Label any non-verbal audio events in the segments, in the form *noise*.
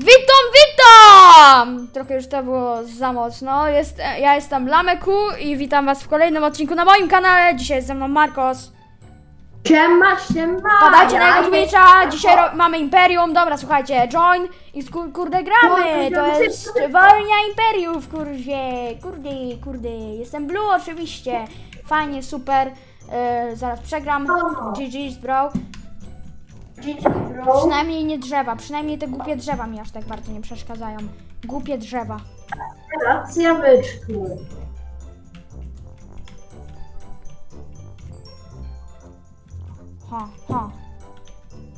Witam, witam! Trochę już to było za mocno. Jest, ja jestem Lameku i witam was w kolejnym odcinku na moim kanale. Dzisiaj jest ze mną Marcos. Siema, siema! Podajcie na jego Twitcha. Dzisiaj ro- mamy Imperium. Dobra, słuchajcie, join i skur- kurde gramy. To jest wolnia Imperiów, kurwie. Kurde, kurde. Jestem Blue oczywiście. Fajnie, super. E, zaraz przegram. GG's, bro. Bro. Przynajmniej nie drzewa, przynajmniej te głupie drzewa mi aż tak bardzo nie przeszkadzają. Głupie drzewa. Racja byczku. Ha, ha.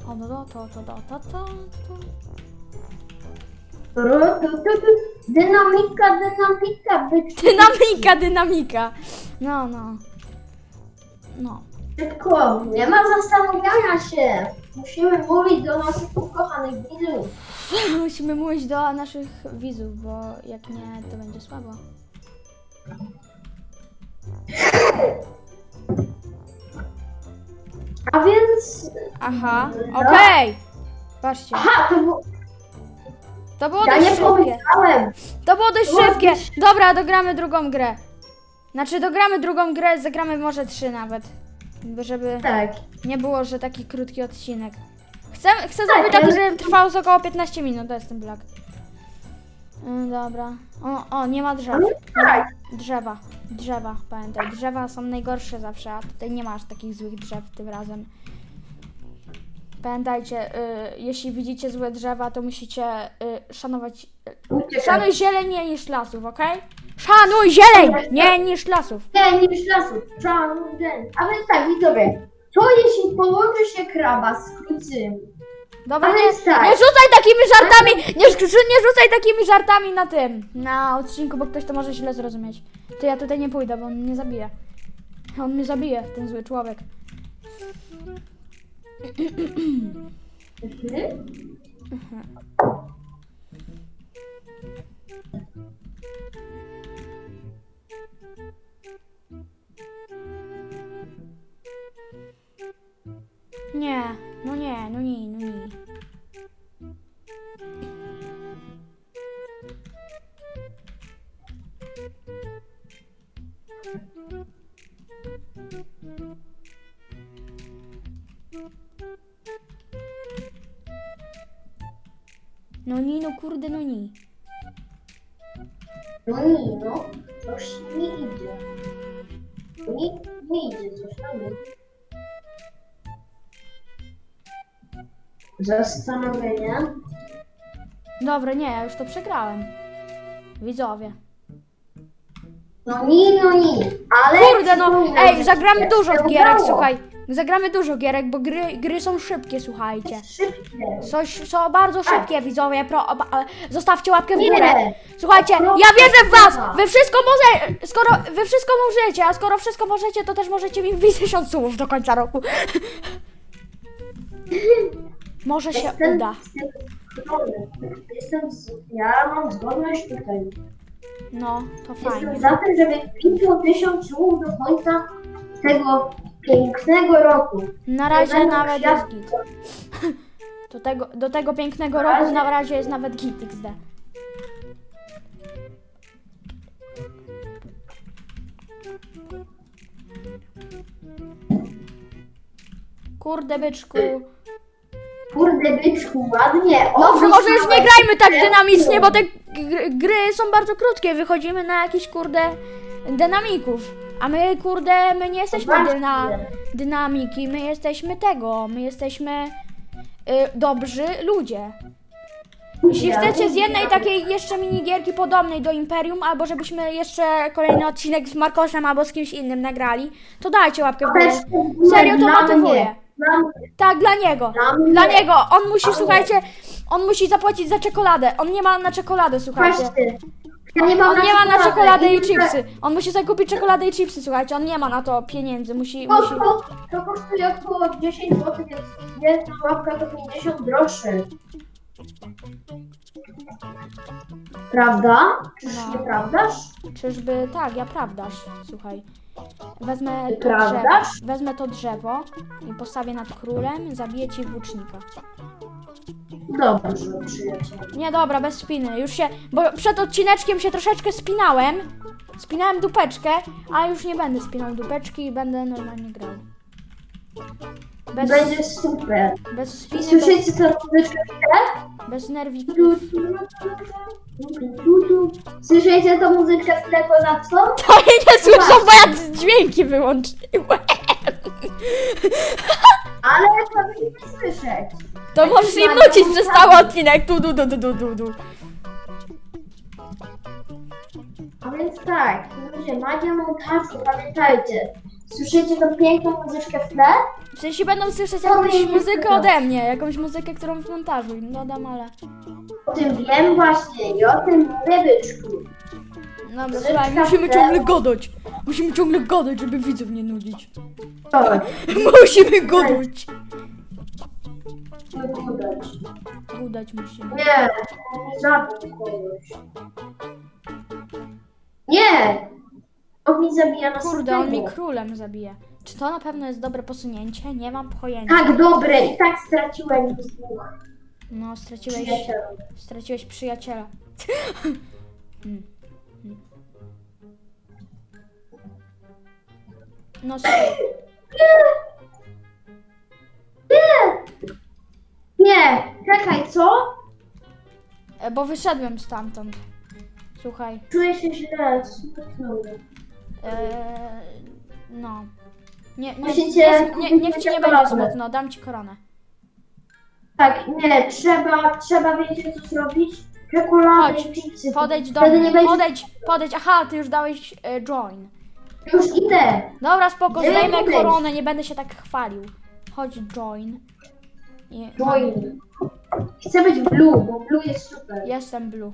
O, no, no, to, to, to, to, to, to. Ru, tu, tu, tu. Dynamika, dynamika, byczku. Dynamika, dynamika. No, no. No. Szybko, nie ma zastanawiania się. Musimy mówić do naszych ukochanych widzów. *laughs* Musimy mówić do naszych widzów, bo jak nie, to będzie słabo. A więc... Aha, okej. Patrzcie, Aha, to było... to było Ja dość nie szybkie. powiedziałem. To było dość Było szybkie. Dobra, dogramy drugą grę. Znaczy, dogramy drugą grę, zagramy może trzy nawet. Żeby Tak. nie było, że taki krótki odcinek. Chcę, chcę Tak, zrobić taki, ale- żeby trwał z około 15 minut, to jest ten black. Mm, Dobra. O, o, nie ma drzew. Tak. Drzewa, drzewa, pamiętaj. Drzewa są najgorsze zawsze, a tutaj nie masz takich złych drzew tym razem. Pamiętajcie, y, jeśli widzicie złe drzewa, to musicie y, szanować. Y, szanuj zieleń nie niż lasów, okej? Szanuj zieleń nie niż lasów. Nie, niż lasu. Czarny. A więc tak, widzowie. Co jeśli połączy się kraba z krucym? Dobra, Ale nie, tak. nie rzucaj takimi żartami, nie, rzu- nie rzucaj takimi żartami na tym, na odcinku, bo ktoś to może źle zrozumieć. To ja tutaj nie pójdę, bo on mnie zabije. On mnie zabije, ten zły człowiek. Mhm. Nie, no nie, no nie, no nie. No nie, no kurde, no nie. No nie, no. Coś nie idzie. Nie, nie idzie coś tam. nie. Zastanowienie. Dobra, nie, ja już to przegrałem. Widzowie. No nie, no nie. Ale Kurde, no, ej, zagramy dużo gierek, słuchaj. Zagramy dużo gierek, bo gry, gry są szybkie, słuchajcie. Szybkie. Coś są bardzo szybkie, widzowie. Pro, oba- e, zostawcie łapkę w Nie. górę. Słuchajcie, Proszę, ja wierzę w was! chyba. Wy wszystko może, skoro wy wszystko możecie, a skoro wszystko możecie, to też możecie mi wbić 1000 słów do końca roku. *laughs* Może się Jestem- uda. Jestem, z- ja mam zgodność tutaj. No, to Jestem fajnie. za tym, żeby wbić o tysiąc słów do końca tego pięknego roku. Na razie Będą nawet jest kwiatki. git. *laughs* Do tego, do tego pięknego Na roku razie- na razie jest nawet git XD. Kurde byczku. Byczku, ładnie. Dobrze, może już nie grajmy tak dynamicznie, bo te gry, gry są bardzo krótkie. Wychodzimy na jakieś kurde dynamików. A my kurde, my nie jesteśmy Zobaczcie. dyna, dynamiki, my jesteśmy tego, my jesteśmy y, dobrzy ludzie. Jeśli chcecie z jednej takiej jeszcze minigierki podobnej do Imperium, albo żebyśmy jeszcze kolejny odcinek z Markosem albo z kimś innym nagrali, to dajcie łapkę w górę. Serio to motywuje. Tak, dla niego. Dla niego. On musi, słuchajcie, on musi zapłacić za czekoladę. On nie ma na czekoladę, słuchajcie. Właśnie. Ja nie mam On nie ma na czekoladę i chipsy. On musi sobie kupić czekoladę i chipsy, słuchajcie. On nie ma na to pieniędzy. Musi, To, musi... to, to kosztuje około 10 zł, więc jedna łapka to 50 groszy. Prawda? Czyż No. nie prawdaż? Czyżby, tak, ja prawdaż, słuchaj. Wezmę to Prawdaż? drzewo, wezmę to drzewo i postawię nad królem, zabiję ci włócznika. Dobrze, przyjacielu. Nie, dobra, bez spiny. Już się, bo przed odcineczkiem się troszeczkę spinałem. Spinałem dupeczkę, a już nie będę spinał dupeczki i będę normalnie grał. Bez, Będzie super. bez spiny, Słyszycie tę muzyczkę w tle? Bez nerwików. Słyszycie tą muzyczkę tle ponadto? To jej nie słyszą, bo ja dźwięki wyłączyłem. Ale powinni słyszeć. To możesz im nucić przez cały odcinek. Tu, du, du, du, du, du, du. A więc tak, ludzie, magia montażu, pamiętajcie. Słyszycie tą piękną muzyczkę w tle? W sensie będą słyszeć jakąś muzykę ode mnie, jakąś muzykę, którą w montażu im dodam, ale... O tym wiem właśnie i o tym mówię, byczku. Dobra, słuchaj, musimy ciągle gadać. Musimy ciągle gadać, żeby widzów nie nudzić. Chodź, *laughs* Musimy gadać. nie budać. Udać musimy. Nie, nie zabił kogoś. Nie! On mi zabija na Kurde, on mi królem zabije. Czy to na pewno jest dobre posunięcie? Nie mam pojęcia. Tak, dobre, i tak straciłem już dwóch No, straciłeś, przyjaciół. straciłeś przyjaciela. Mm. Mm. No słuchaj, Nie! Nie! Czekaj, co? e, bo wyszedłem stamtąd. Słuchaj, Czuję się źle, smutno. E, no. Nie, nie, Musicie nie, nie, niech ci nie będzie koronę. smutno, dam ci koronę. Tak, nie, trzeba, trzeba wiecie co zrobić? Czekolady Chodź. Podejdź do Wtedy nie mnie, będzie... podejdź, podejdź. Aha, ty już dałeś e, join. Już idę! Dobra, spoko, Gdzie zdejmę podejdź? koronę, nie będę się tak chwalił. Chodź, join. I, Join. Chcę być blue, bo blue jest super. Jestem blue.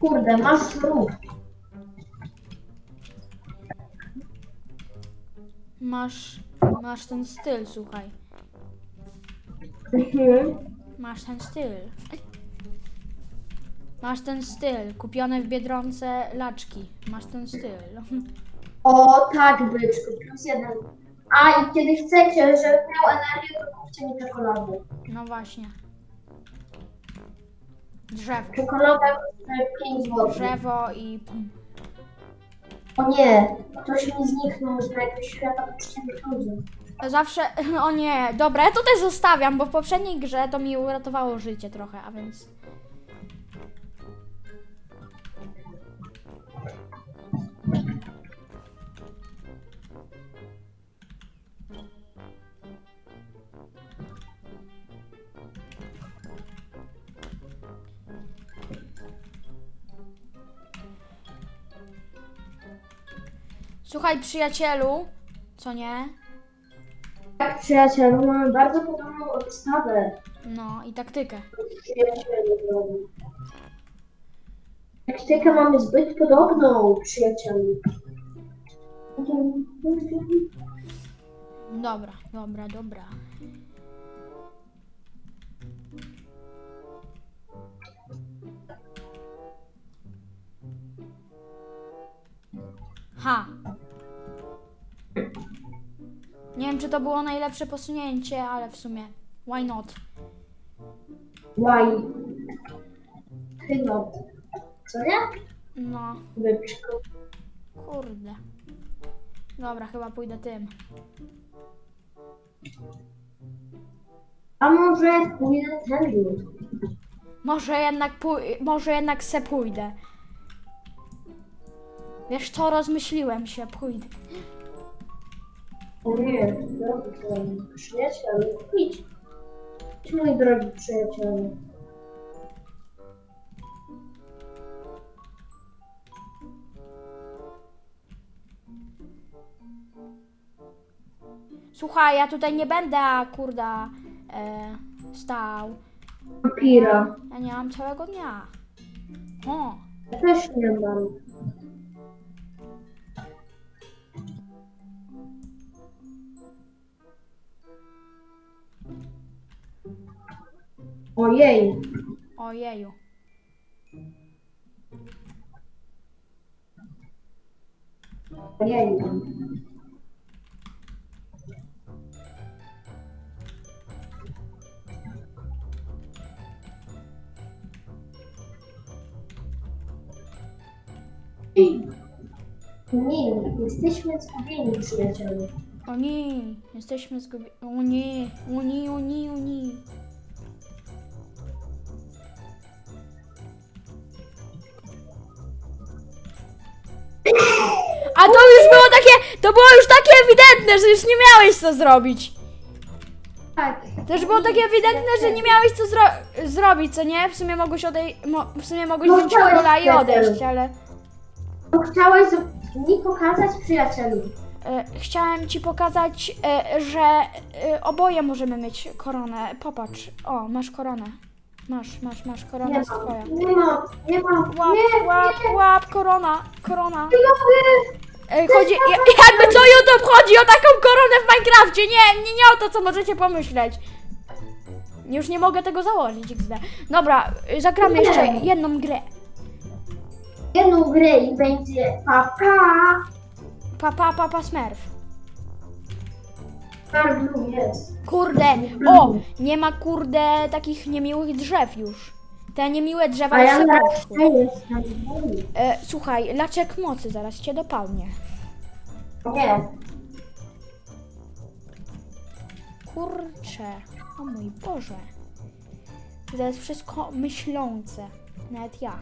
Kurde, masz lub. Masz, masz ten styl, słuchaj. Mhm. Masz ten styl. Masz ten styl. Kupione w Biedronce laczki. Masz ten styl. O tak, byczku, plus jeden. A i kiedy chcecie, żeby miał energię, to kupcie mi czekoladę. No właśnie. Drzewo. Kosztuje 5 zł. Drzewo i... O nie, ktoś mi zniknął z mojego świata poczciwych ludzi. Zawsze... *laughs* O nie, dobra, ja tutaj zostawiam, bo w poprzedniej grze to mi uratowało życie trochę, a więc... Słuchaj, przyjacielu, co nie? Tak, przyjacielu, mamy bardzo podobną obstawę. No i taktykę. Przyjacielu. Taktykę mamy zbyt podobną, przyjacielu. Dobra, dobra, dobra. Ha. Nie wiem, czy to było najlepsze posunięcie, ale w sumie why not? Why? Chyba. Co nie? No, Byczku. kurde. Dobra, chyba pójdę tym. A może pójdę tędy? Może jednak pój- może jednak se pójdę. Wiesz co, rozmyśliłem się, pójdę. Nie, dobrze. Przyjacielu, idź. Idź, mój drogi przyjacielu. Słuchaj, ja tutaj nie będę, kurda, e, stał. Vampira. Ja nie mam całego dnia. O, Ja też nie mam. Ojej. Ojeju. Ojej. Nie, jesteśmy zgubieni, przyjacielu. O nie, jesteśmy zgubieni. O nie, o nie, o nie, o nie. To było już takie ewidentne, że już nie miałeś co zrobić. Tak. To już było takie ewidentne, że nie miałeś co zro- zrobić, co nie? W sumie mogłeś odejść, mo- w sumie mogłeś No wziąć chciałeś kola i odejść, ale To chciałeś z- mi pokazać, przyjacielu. e, chciałem ci pokazać, e, że e, oboje możemy mieć koronę. Popatrz, o, masz koronę. Masz, masz, masz, korona Nie jest mam, twoja. nie mam, nie mam. Łap, Nie, łap, nie, łap, korona, korona. nie mogę. E, Chodzi, ja- jakby co YouTube chodzi o taką koronę w Minecrafcie, nie, nie, nie o to, co możecie pomyśleć. Już nie mogę tego założyć, XD. Dobra, y, zagramy jeszcze jedną grę. Jedną grę i będzie papa. Pa, pa, pa, pa, smurf. Bardzo jest. Kurde, o, nie ma kurde takich niemiłych drzew już. Te niemiłe drzewa A ja na. E, słuchaj, laczek mocy zaraz cię dopadnie. Nie. Kurczę, o mój Boże. To jest wszystko myślące. Nawet ja.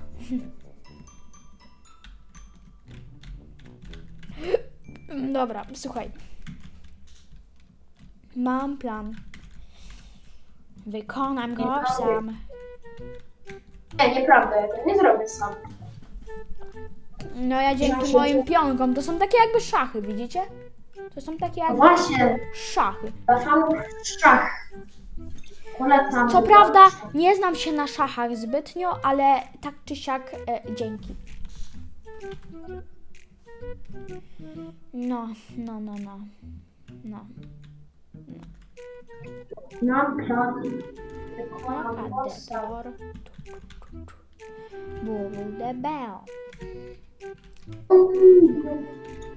*laughs* Dobra, słuchaj. Mam plan. Wykonam go sam. Nie, nieprawda, ja to nie zrobię sam. No ja dzięki moim cię. pionkom, to są takie jakby szachy, widzicie? To są takie No jakby właśnie, szachy. fanów szach. Polecam. Co prawda nie znam się na szachach zbytnio, ale tak czy siak e, dzięki. No, no, no, no. No. Mam plan. Wykonam bossa. Makadetor. Bubble the bell.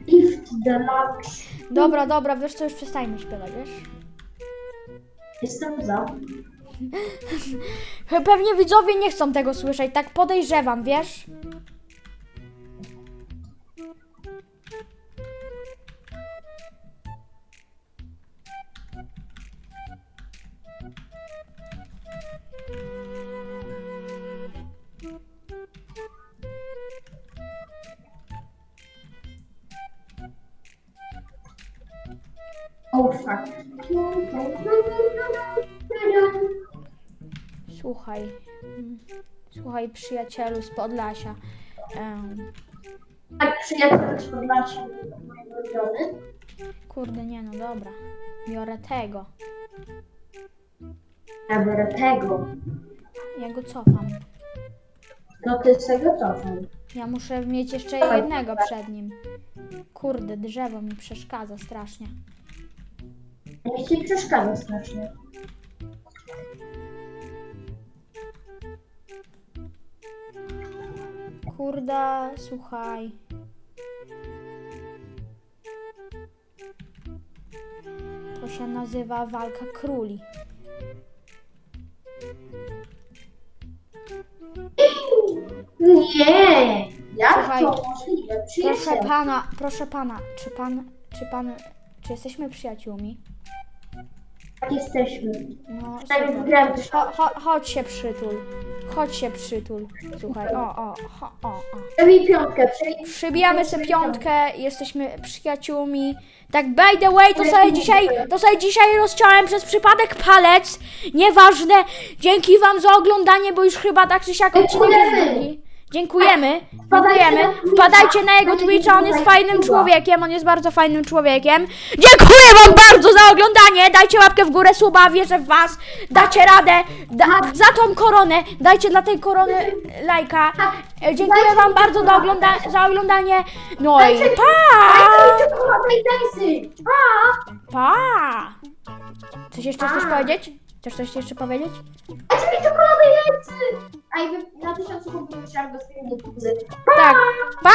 Lift deluxe. Dobra, dobra, wiesz co, już przestajmy śpiewać, wiesz? Jestem za. *laughs* Pewnie widzowie nie chcą tego słyszeć, tak podejrzewam, wiesz? Oh fuck. Słuchaj. mm, Słuchaj, przyjacielu z Podlasia. Em, Tak, przyjaciel z Podlasia, mój ulubiony. kurde, nie no, dobra. Biorę tego. Ja biorę tego. Ja go cofam. To ty z tego cofaj. Ja muszę mieć jeszcze jednego przed nim. Kurde, drzewo mi przeszkadza strasznie. Ci przeszkadza strasznie. Kurde, słuchaj. To się nazywa walka króli. Nie! Jak Słuchaj, to możliwe? Proszę Przyjaciel. pana, proszę pana, czy pan, czy pan, czy jesteśmy przyjaciółmi? Tak jesteśmy. No, Tak super. też. Cho, cho, chodź się przytul. Chodź się przytul. Słuchaj, o, o, o, o, piątkę. Przybijamy sobie piątkę, jesteśmy przyjaciółmi. Tak, by the way, to sobie dzisiaj, to sobie dzisiaj rozciąłem przez przypadek palec. Nieważne. Dzięki wam za oglądanie, bo już chyba tak czy siak odcinek jest długi. Dziękujemy. Dziękujemy. Wpadajcie na jego Twitcha, on jest fajnym człowiekiem, on jest bardzo fajnym człowiekiem. Dziękuję wam bardzo za oglądanie. Dajcie łapkę w górę, suba, wierzę w was. Dacie radę. Da, za tą koronę. Dajcie dla tej korony lajka. E, Dziękuję wam bardzo za, ogląda za oglądanie. No i pa! Pa! Coś jeszcze chcesz powiedzieć? Chcesz coś jeszcze powiedzieć? Dajcie mi czekoladę i dajsy! A i wy na tysiącu punktów musiałam do kuzy. Tak. Pa!